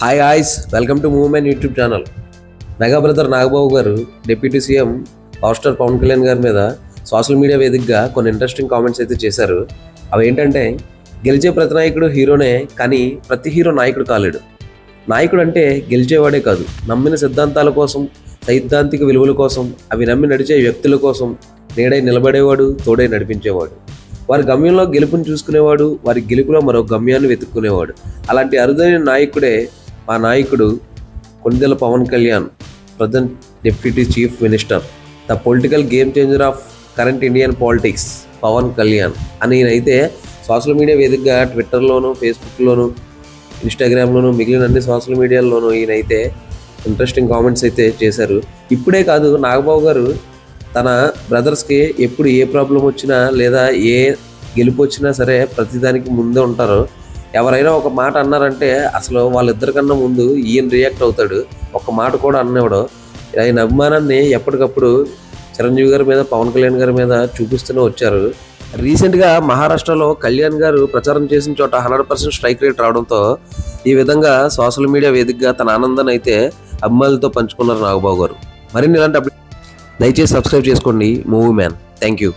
Hi hi's welcome to movement YouTube channel mega brother Nagababu గారు deputy CM power star Pawan Kalyan గారి మీద social media వేదికగా కొన్ని interesting comments అయితే చేశారు. అవి ఏంటంటే గెలిచే ప్రతి నాయకుడు హీరోనే కానీ ప్రతి హీరో నాయకుడు కాలేడు. నాయకుడు అంటే గెలిచేవాడే కాదు. నమ్మిన సిద్ధాంతాల కోసం సైద్ధాంతిక విలువల కోసం అవి నమ్మి నడిచే వ్యక్తుల కోసం నేడై నిలబడేవాడు తోడై నడిపించేవాడు. వారి గమ్యంలో గెలుపుని చూసుకునేవాడు వారి గెలుపులో మరో గమ్యాన్ని వెతుక్కునేవాడు. అలాంటి అరుదైన నాయకుడే మా నాయకుడు Kondela Pawan Kalyan present deputy chief minister. The political game changer of current Indian politics Pawan Kalyan అని అయితే సోషల్ మీడియా వేదికగా ట్విట్టర్లోను ఫేస్బుక్లోను ఇన్స్టాగ్రామ్లోను మిగిలిన అన్ని సోషల్ మీడియాల్లోనూ ఈయనైతే ఇంట్రెస్టింగ్ కామెంట్స్ అయితే చేశారు. ఇప్పుడే కాదు నాగబాబు గారు తన బ్రదర్స్కి ఎప్పుడు ఏ ప్రాబ్లం వచ్చినా లేదా ఏ గెలుపు వచ్చినా సరే ప్రతిదానికి ముందే ఉంటారు. ఎవరైనా ఒక మాట అన్నారంటే అసలు వాళ్ళిద్దరికన్నా ముందు ఈయన రియాక్ట్ అవుతాడు. ఒక మాట కూడా అన్నవాడు. ఆయన అభిమానాన్ని ఎప్పటికప్పుడు చిరంజీవి గారి మీద పవన్ కళ్యాణ్ గారి మీద చూపిస్తూనే వచ్చారు. రీసెంట్గా మహారాష్ట్రలో కళ్యాణ్ గారు ప్రచారం చేసిన చోట హండ్రెడ్ పర్సెంట్ స్ట్రైక్ రేట్ రావడంతో ఈ విధంగా సోషల్ మీడియా వేదికగా తన ఆనందాన్ని అయితే అభిమానులతో పంచుకున్నారు నాగబాబు గారు. మరిన్ని ఇలాంటి అప్డేట్ దయచేసి సబ్స్క్రైబ్ చేసుకోండి. Movie man. Thank you.